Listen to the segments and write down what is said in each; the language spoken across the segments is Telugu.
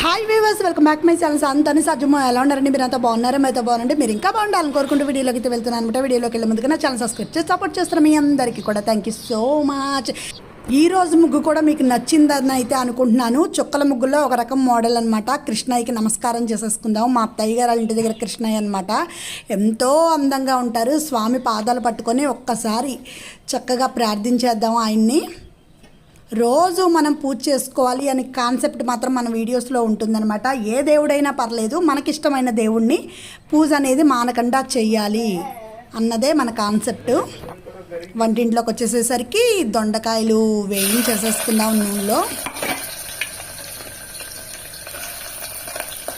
Hi viewers welcome back my channels అంతని సజ్జమో ఎలా ఉన్నారండి? మీరు అంతా బాగున్నారా? మీతో బాగుంటే మీరు ఇంకా బాగుండాలని కోరుకుంటూ వీడియోలోకి అయితే వెళ్తున్నాను అనమాట వీడియోలోకి వెళ్ళే ముందుగా నా ఛానల్ సబ్స్క్రైబ్ చేసి సపోర్ట్ చేస్తున్న మీ అందరికీ కూడా థ్యాంక్ యూ సో మచ్ ఈ రోజు ముగ్గు కూడా మీకు నచ్చిందని అయితే అనుకుంటున్నాను. చుక్కల ముగ్గులో ఒక రకం మోడల్ అనమాట కృష్ణయ్యకి నమస్కారం చేసేసుకుందాం. మా అత్తయ్య గారు ఇంటి దగ్గర కృష్ణయ్య అనమాట ఎంతో అందంగా ఉంటారు. స్వామి పాదాలు పట్టుకొని ఒక్కసారి చక్కగా ప్రార్థించేద్దాం ఆయన్ని. రోజు మనం పూజ చేసుకోవాలి అనే కాన్సెప్ట్ మాత్రం మన వీడియోస్లో ఉంటుందన్నమాట. ఏ దేవుడైనా పర్లేదు మనకిష్టమైన దేవుణ్ణి పూజ అనేది మానకుండా చెయ్యాలి అన్నదే మన కాన్సెప్ట్. వంటింట్లోకి వచ్చేసేసరికి దొండకాయలు వేయించేసేసుకుందాం నూనెలో.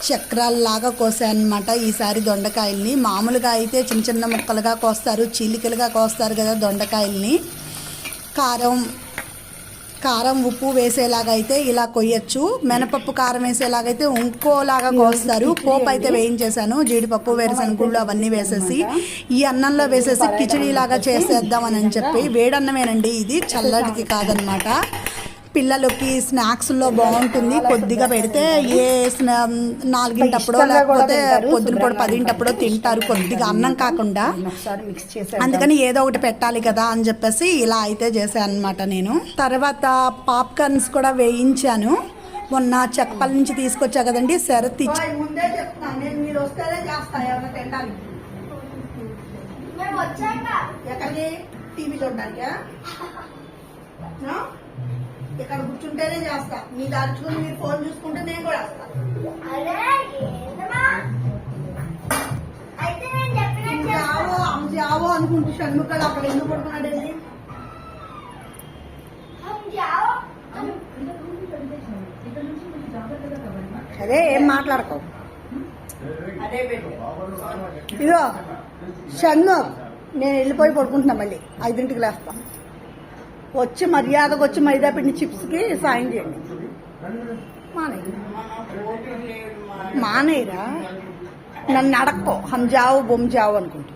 చక్రాల్లాగా కోసానమాట ఈసారి దొండకాయల్ని. మామూలుగా అయితే చిన్న చిన్న ముక్కలుగా కోస్తారు చీలికలుగా కోస్తారు కదా దొండకాయల్ని. కారం కారం ఉప్పు వేసేలాగా అయితే ఇలా కొయ్యొచ్చు. మినపప్పు కారం వేసేలాగైతే ఇంకోలాగా కోస్తారు. పోపు అయితే వేయించేసాను. జీడిపప్పు వేరుశనగ గుళ్ళు అవన్నీ వేసేసి ఈ అన్నంలో వేసేసి కిచడీ లాగా చేసేద్దామని అని చెప్పి వేడన్నమేనండి ఇది. చల్లటిది కాదనమాట పిల్లలకి స్నాక్స్లో బాగుంటుంది. కొద్దిగా పెడితే ఏ స్నా నాలుగింటప్పుడో లేకపోతే పొద్దున పూట పదింటప్పుడో తింటారు. కొద్దిగా అన్నం కాకుండా. ఒకసారి మిక్స్ చేసి అందుకని ఏదో ఒకటి పెట్టాలి కదా అని చెప్పేసి ఇలా అయితే చేశాను అనమాట నేను. తర్వాత పాప్కార్న్స్ కూడా వేయించాను. మొన్న చెక్కపల్లి నుంచి తీసుకొచ్చా కదండి శరత్ ఇచ్చి టీవీ చూడడానికా? ఇక్కడ కూర్చుంటేనే చేస్తా. మీ దాచుకుని మీరు ఫోన్ చూసుకుంటే నేను కూడా వస్తా. జావో అనుకుంటే అక్కడ ఎందుకు పడుతున్నాడు అండి అదే ఏం మాట్లాడుకో ఇదో షణ్ముఖ్ నేను వెళ్ళిపోయి పడుకుంటున్నా మళ్ళీ. ఐదింటికి లేస్తాను వచ్చి మర్యాదకు వచ్చి మైదా పిండి చిప్స్కి సాయం చేయండి. మానేయి. మానేయరా? నన్ను అడక్కో. జావు బొమ్ జావు అనుకుంటా.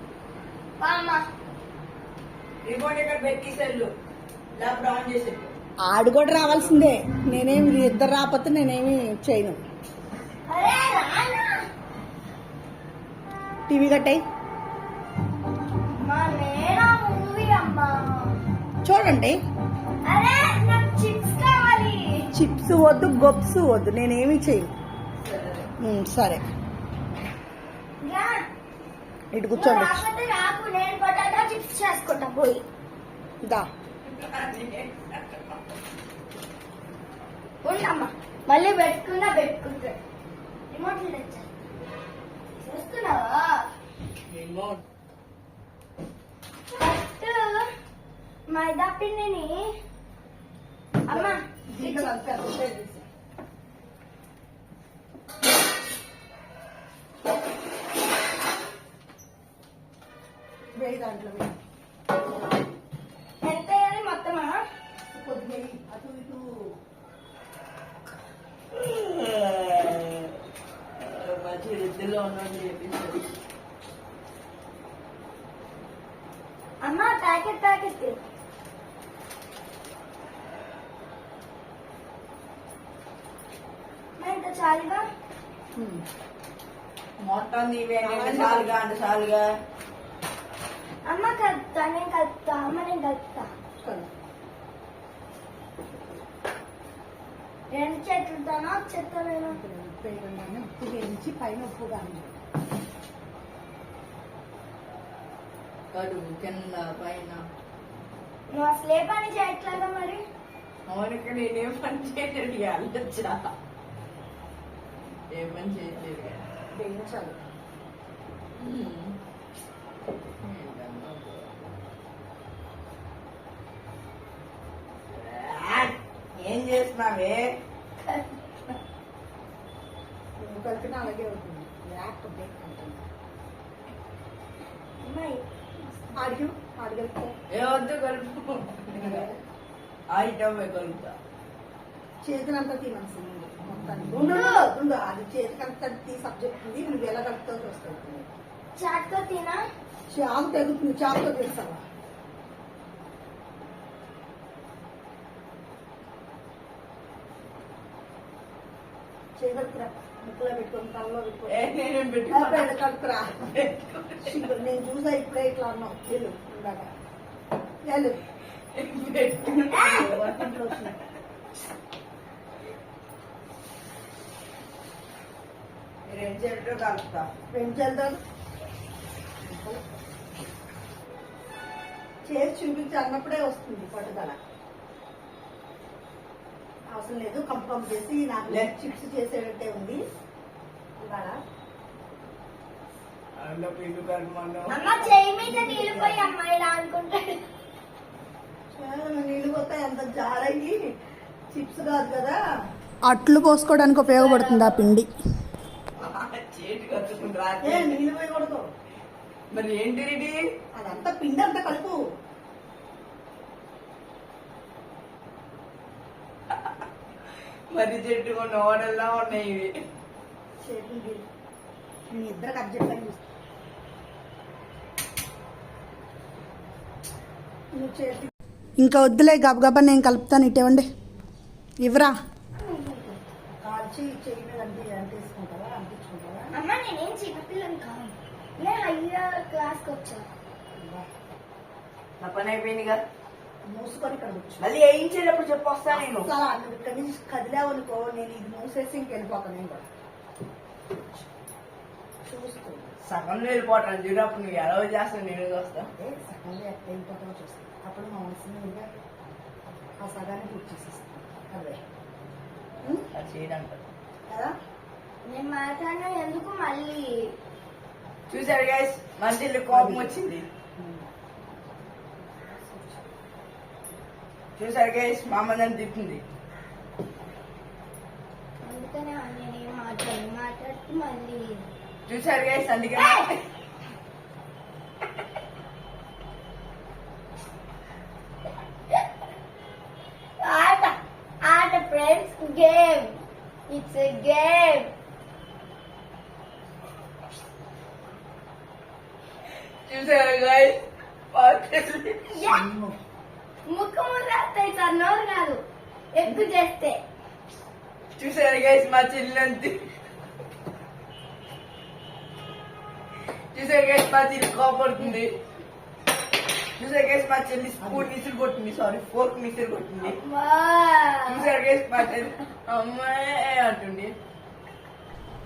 ఆడు కూడా రావాల్సిందే. నేనేమి ఇద్దరు రాకపోతే నేనేమి చేయను. టీవీ కట్టాయి. చూడండి. చిప్స్ కావాలి. చిప్స్ వద్దు గొప్స్ వద్దు నేనేమి చేయను సరే. ఇటు కూర్చోండి. రాకపోతే రాకు నేను పొటాటో చిప్స్ చేసుకుంటా పోయి. దా. మళ్ళీ పెట్టుకున్నా పెట్టుకుంటా. రిమోట్ తెచ్చా చూస్తున్నావా రిమోట్ ఫస్ట్ మైదా పిండిని అమ్మా వేయి దాంట్లో. ఎంత వేయాలి మొత్తమా? కొద్ది వేయి. అటు ఇటు. మంచి ఉన్నాను అమ్మ ప్యాకెట్ ప్యాకెట్ ఇంత చాలుగా. మొత్తం సార్లుగా రెండు సార్లుగా అమ్మ కలుపుతా నేను కలుపుతా అమ్మ నేను కలుపుతా. రెండు చేతులతోనో చేతులను ఉప్పు వేయించి పైన ఉప్పు కానీ కడుగు కింద పైన. నువ్వు అసలు ఏ పని చేయట్లేదా మరి? అవునక్క నేనేం పని చేయలేదు వెళ్ళొచ్చా ఏ పని చేయలేదు వేయించాలి. ఏం చేస్తున్నావే? నువ్వు కలిపినా అలాగే ఉంటుంది బ్లాక్ బ్రేక్ ఉంటుంది అమ్మాయి. ఆడికి ఆడి కలిపితే ఏ వద్దు కలుపు. ఐటమ్ కలుపుతా. చేతులంతా తీనాల్సింది అది చేతికంతా తీ సబ్జెక్ట్ ఉంది. నువ్వు ఎలా కలుపుతావు చూస్తావు? చాట్తో తినా? చాకు తెగుతుంది చాకుతో తీస్తావా ముక్కులో పెట్టుకొని కళ్ళలో పెట్టుకొని. నేను చూసా ఇప్పుడే ఇట్లా అన్నావు. వెళ్ళు ఇందాక వెళ్ళు. చెప్పో కలుపుతా. పెంచేద్దాం చేసి చూపించి అన్నప్పుడే వస్తుంది పట్టుదల. అవసరం లేదు కంపం చేసి నాకు. చిప్స్ చేసేటట్టే ఉంది. ఇవాళ జారయ్యి. చిప్స్ కాదు కదా. అట్లు పోసుకోవడానికి ఉపయోగపడుతుంది ఆ పిండి. రాత్రి. నీళ్ళు పోయకూడదు మరి ఏంటి రెడీ అదంతా పిండి అంతా కలుపు. మరి చెట్టు కొన్ని ఓడల్లా ఉన్నాయి ఇవి. మీ నువ్వు చేతి ఇంకా వద్దులే గబగబా నేను కలుపుతాను ఇటేవండి ఇవ్వరా? కాల్చి చెయ్యి మీద అంటి అంటించుకుంటావా అంటించుకుంటావా అమ్మ నేనేం చిన్నపిల్లని కాదు. నేను హయ్యర్ క్లాస్కి వచ్చాను నా పని అయిపోయిందిగా? మూసుకొని ఇక్కడ మళ్ళీ వేయించేటప్పుడు చెప్పొస్తా నేను. అసలు నువ్వు ఇక్కడి నుంచి కదిలావు అనుకో నేను ఇది మూసేసి ఇంకెళ్ళిపోతాను నేను కూడా. చూసుకో సగం వెళ్ళిపోతాను చూడు అప్పుడు నువ్వు ఎలా చేస్తావు నేను వస్తా అదే సగంలో ఎక్కడ వెళ్ళిపోతావో చూస్తాను అప్పుడు మా అవసరం ఆ సగాన్ని పూర్తి చేసేస్తాను అదే? అది చేయడానికి కదా? నేను మాట్లాడినా ఎందుకు మళ్ళీ? చూసారు గైస్ మంచి కోపం వచ్చింది. చూసారు గైస్ మా అమ్మ నన్ను తిట్టింది. అందుకనే నేనేం మాట్లాడి మాట్లాడుతూ మళ్ళీ. చూసారు గైస్ అందుకే చూసారు గైస్ ముక్కు ముద్రేస్తాయి సార్ నోరు కాదు. ఎక్కువ చేస్తే. చూసారు గైస్ మా చెల్లి చూసారు గైస్ మా చెల్లి కోపడుతుంది. చూసారు గైస్ మా చెల్లి స్పూన్ మిసిల్ కొట్టింది. సారీ ఫోర్క్ మిసిల్ కొట్టింది. చూసారు గైస్ మా చెల్లి అమ్మాయి అంటుంది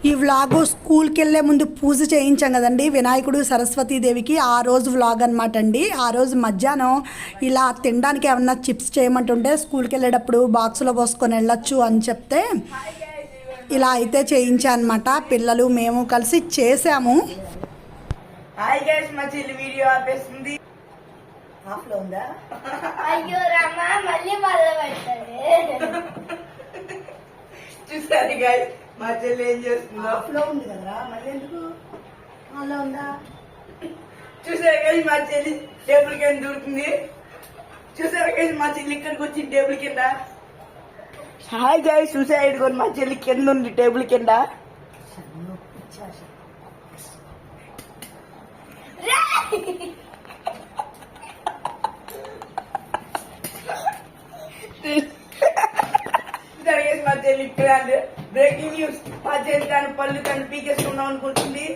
ఈ వ్లాగు స్కూల్కి వెళ్ళే ముందు పూజ చేయించాం కదండి. వినాయకుడు సరస్వతీదేవికి ఆ రోజు వ్లాగ్ అనమాట అండి. ఆ రోజు మధ్యాహ్నం ఇలా తినడానికి ఏమన్నా చిప్స్ చేయమంటుంటే స్కూల్కి వెళ్ళేటప్పుడు బాక్స్లో పోసుకొని వెళ్ళొచ్చు అని చెప్తే ఇలా అయితే చేయించా అనమాట పిల్లలు మేము కలిసి చేసాము. వీడియో ఆపేస్తుంది అయ్యో మళ్ళీ చూసారు మా చెల్లి ఏం చేస్తుందో హాఫ్లో ఉంది కదరా మళ్ళీ ఎందుకు? ఉందా? చూసారు మా చెల్లి టేబుల్ కింద దూరుతుంది? చూసారు గైస్ మా చెల్లి ఇక్కడికి వచ్చి టేబుల్ కింద? హాయ్ గైస్ చూసారు ఇదిగోండి మా చెల్లి కింద ఉంది టేబుల్ కింద? గైస్ మా చెల్లి ఇక్కడ బ్రేకింగ్ న్యూస్. మా తన పళ్ళు పీకేసుకుందాం అనుకుంటుంది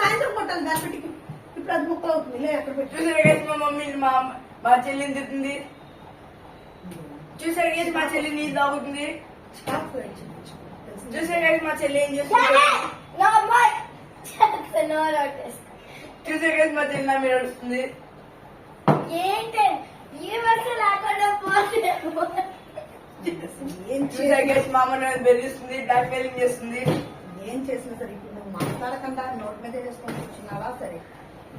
సాయంత్రం కొట్టాను దాని ఇప్పుడు అది ముక్కలు అవుతుంది. అక్కడ పెట్టి. మా మమ్మీని మా మా చెల్లిని తిడుతుంది. చూసారు గైస్ మా చెల్లి నీళ్ళు తాగుతుంది. చూసారు గైస్ మా చెల్లి ఏం చేస్తుంది. చూసారు గైస్ మా చెల్లి నా మీద వస్తుంది ఏంటి? బెదిరిస్తుంది బ్లాక్ మెయిలింగ్ చేస్తుంది. ఏం చేసినా సరే ఇప్పుడు నువ్వు మాట్లాడకుండా నోట్ మీద వేసుకొని కూర్చున్నావా సరే?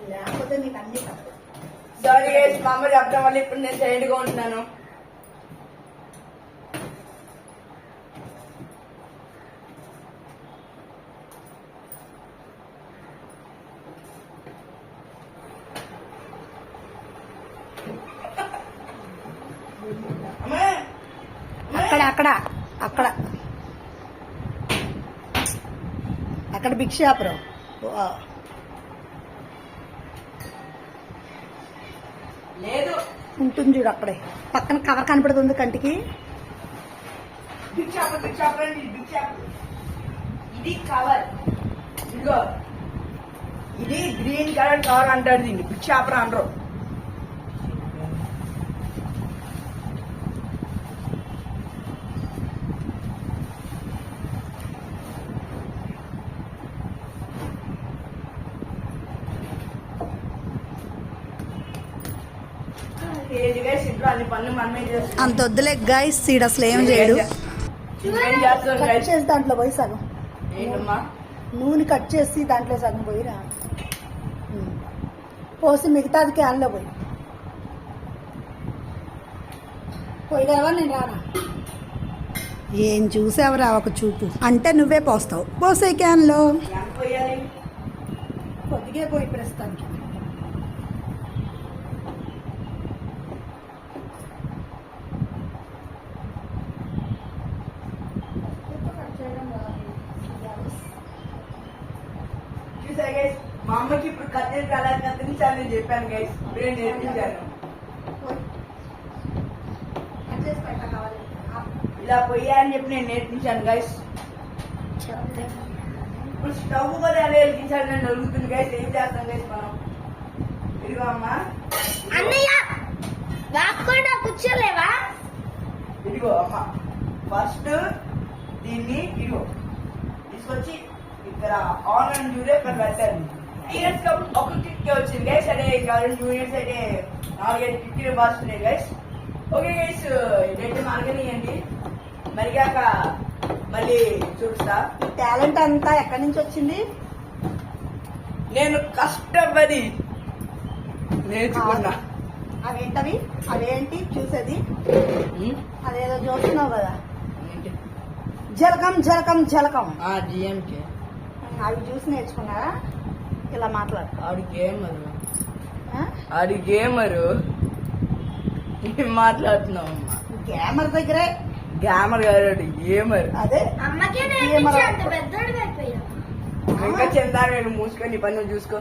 లేకపోతే నీకు అన్ని తప్పు. సారీ గైస్ మా అమ్మ చెప్పడం వల్ల ఇప్పుడు నేను సైలెంట్గా ఉంటున్నాను అమ్మా అక్కడ అక్కడ అక్కడ ఓ, లేదు. ఉంటుంది చూడు అక్కడే. పక్కన కవర్ కనపడుతుంది కంటికి. ఇది కవర్. ఇదిగో. ఇది గ్రీన్ కలర్ కవర్ అంటారు దీన్ని. బిగ్ చేప అంటారు ఏది guys, ఇంట్లో అన్ని పనులు మనమే చేస్తాం అంత వద్దులే గైస్ సీడ్ అసలు ఏం చేయడు. కట్? చేసి దాంట్లో పోయి సగం. నూనె కట్ చేసి దాంట్లో సగం పోయిరా. పోసి మిగతాది క్యాన్లో పోయి. పోయగలవా నేను రానా? ఏం చూసావురా ఒక చూపు? అంటే నువ్వే పోస్తావు. పోసే క్యాన్లో కొద్దిగే పోయి ప్రస్తుతానికి చూసా గైస్ మా అమ్మకి ఇప్పుడు కత్తిరి కళ కత్తిరించాలని చెప్పాను గైస్ ఇప్పుడే నేర్పించాను ఇలా పొయ్యా అని చెప్పి నేను నేర్పించాను గైస్ ఇప్పుడు స్టవ్ కూడా ఎలా వెలిగించాలి నేను అడుగుతుంది గైస్ ఏం చేస్తాం గైస్ మనం? ఇదిగో అమ్మా. అన్నయ్య రాకుండా కూర్చోలేవా ఇదిగో అమ్మ. ఫస్ట్ దీన్ని ఇదిగో తీసుకొచ్చి ఇక్కడ ఆన్ అండ్ చూడే ఇక్కడ ఇయర్స్ ఒక కిట్ వచ్చింది గైస్ అదే రెండు యూనిట్స్ అయితే నాలుగైదు కిట్లు బాస్తున్నాయి గైస్ ఓకే గైస్ ఇదైతే మార్గనియండి. మరిగాక మళ్ళీ చూపిస్తా. టాలెంట్ అంతా ఎక్కడి నుంచి వచ్చింది? నేను కష్టపడి నేర్చుకున్నా. అవేంటవి? అవేంటి? చూసేది. అదేదో చూస్తున్నావు కదా? జలకం జలకం జలకం. అవి చూసి నేర్చుకున్నారా? ఇలా మాట్లాడు. ఆడి గేమరు? ఆడి గేమరు. ఏం మాట్లాడుతున్నావు అమ్మా? గ్యామర్ దగ్గరే. గ్యామర్ గారు గేమర్. అదే. ఇంకా చెందారు నేను మూసుకొని నీ పని చూసుకో.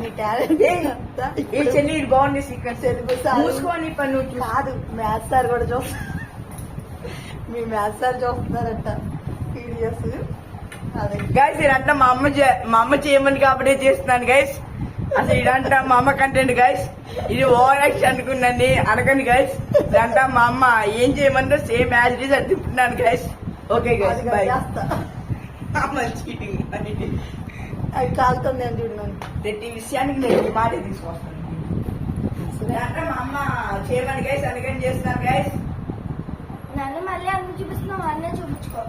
నీ టాలెంట్ ఏ చెల్లి ఇది బాగుంది. మూసుకొని పని నువ్వు కాదు మ్యాథ్స్ సార్ కూడా చూస్తా. మీ మ్యాథ్స్ సార్ చూస్తున్నారంట. అదే గైస్ ఇదంతా మా అమ్మ మా అమ్మ చేయమని కాబట్టి చేస్తున్నాను గైస్ అసలు ఇదంతా మా అమ్మ కంటెంట్ గైస్ ఇది ఓవర్ యాక్షన్ అనుకున్నాను అనకండి గైస్ ఇదంతా మా అమ్మ ఏం చేయమంటే సేమ్ యాజ్ ఇట్ ఈస్ అది తిప్పుతున్నాను గైస్ ఓకే గైస్ అది అమ్మ చీటింగ్ అవి కాలుతుంది అని చూడమని ప్రతి విషయానికి నేను ఈ మాట తీసుకొస్తాను. ఇదంతా మా అమ్మ చేయమని గైస్ అందుకని చేస్తున్నాను గైస్ నన్ను మళ్ళీ అన్ని చూపిస్తున్నావు అన్నీ చూపించుకో.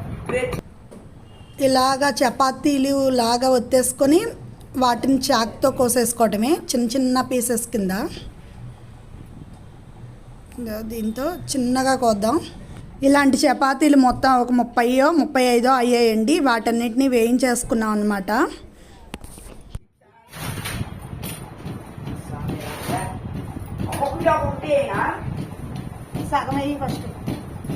ఇలాగా చపాతీలు లాగా ఒత్తేసుకొని వాటిని చాక్తో కోసేసుకోవటమే చిన్న చిన్న పీసెస్ కింద. ఇదో దీంతో చిన్నగా కోద్దాం. ఇలాంటి చపాతీలు మొత్తం ఒక ముప్పైయో ముప్పై ఐదో అయ్యాయండి. వాటన్నిటిని వేయించేసుకున్నాం అనమాట సగం ఫస్ట్.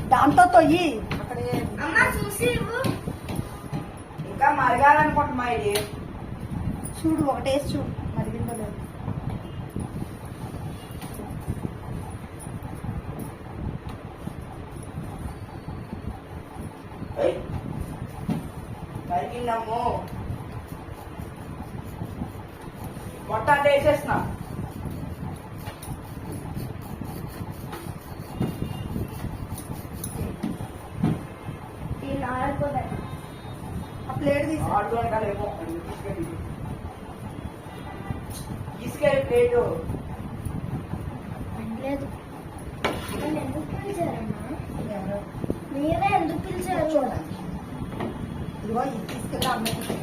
దాంతో తొయ్యి. అక్కడే. అమ్మ చూసి ఇవ్వు. ఇంకా మరగాలనుకుంటున్నా ఇది? చూడు ఒకటేసి చూడు. మరిగిందో లేదు. మరిగిందమ్మో. మొట్ట అంటే వేసేస్తున్నా ఈ నాలుగు ఆ ప్లేట్ తీసుకెళ్ళి ప్లేటు. లేదు. ఎందుకు పిలిచారమ్మా? మీరే ఎందుకు పిలిచారు? ఇదిగో ఇది తీసుకెళ్ళి ఇట్లా.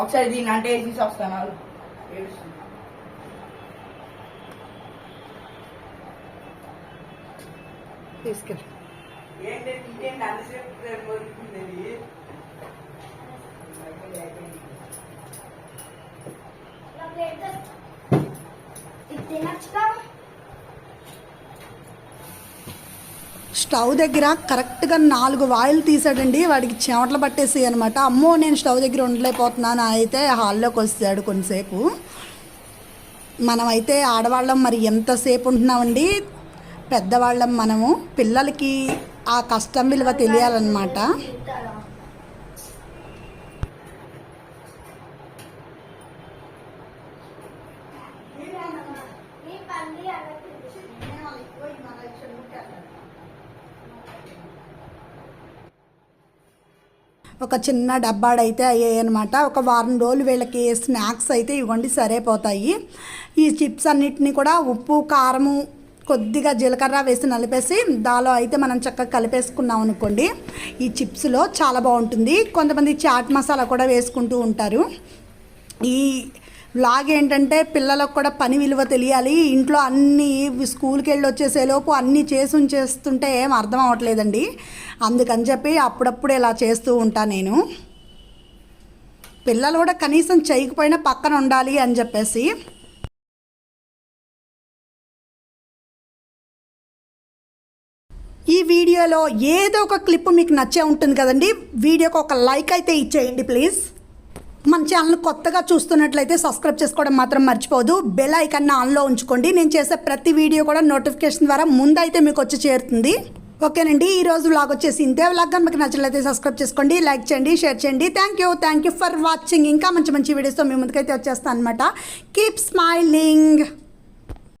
ఒకసారి దీన్ని అంటే వేసి వస్తాను. ఏడుస్తుంది. తీసుకెళ్ళి ఏంటి ఇంకేంటి అలసేపు మొరుకుంది నాకు ఏంటో ఇది తినచ్చుగా స్టవ్ దగ్గర కరెక్ట్గా నాలుగు వాయిల్ తీసాడండి వాడికి చెమటలు పట్టేసి అనమాట అమ్మో నేను స్టవ్ దగ్గర ఉండలేకపోతున్నాను. అయితే హాల్లోకి వస్తాడు కొంతసేపు. మనమైతే ఆడవాళ్ళం మరి ఎంతసేపు ఉంటున్నామండి? పెద్దవాళ్ళం మనము పిల్లలకి ఆ కష్టం విలువ తెలియాలన్నమాట. ఒక చిన్న డబ్బాడైతే అయ్యాయి అనమాట ఒక వారం రోజులు వీళ్ళకి స్నాక్స్ అయితే ఇవ్వండి సరిపోతాయి. ఈ చిప్స్ అన్నిటిని కూడా ఉప్పు కారము కొద్దిగా జీలకర్ర వేసి నలిపేసి దాలో అయితే మనం చక్కగా కలిపేసుకున్నాం అనుకోండి. ఈ చిప్స్లో చాలా బాగుంటుంది. కొంతమంది చాట్ మసాలా కూడా వేసుకుంటూ ఉంటారు. ఈ వ్లాగ్ ఏంటంటే పిల్లలకు కూడా పని విలువ తెలియాలి. ఇంట్లో అన్నీ స్కూల్కి వెళ్ళి వచ్చేసేలోపు అన్నీ చేసి ఉంచేస్తుంటే ఏం అర్థం అవ్వట్లేదండి. అందుకని చెప్పి అప్పుడప్పుడు ఇలా చేస్తూ ఉంటాను నేను. పిల్లలు కూడా కనీసం చేయకపోయినా పక్కన ఉండాలి అని చెప్పేసి ఈ వీడియోలో ఏదో ఒక క్లిప్ మీకు నచ్చే ఉంటుంది కదండి. వీడియోకి ఒక లైక్ అయితే ఇచ్చేయండి ప్లీజ్. మన ఛానల్ కొత్తగా చూస్తున్నట్లయితే సబ్స్క్రైబ్ చేసుకోవడం మాత్రం మర్చిపోదు బెల్ ఐకాన్ ఆన్లో ఉంచుకోండి. నేను చేసే ప్రతి వీడియో కూడా నోటిఫికేషన్ ద్వారా ముందైతే మీకు వచ్చి చేరుతుంది. ఓకేనండి ఈ రోజు వ్లాగ్ వచ్చేసి ఇంతే వ్లాగ్ మీకు నచ్చినట్లయితే సబ్స్క్రైబ్ చేసుకోండి లైక్ చేయండి షేర్ చేయండి. Thank you thank you for watching ఇంకా మంచి మంచి వీడియోస్తో మీ ముందుకైతే వచ్చేస్తాను అనమాట కీప్ స్మైలింగ్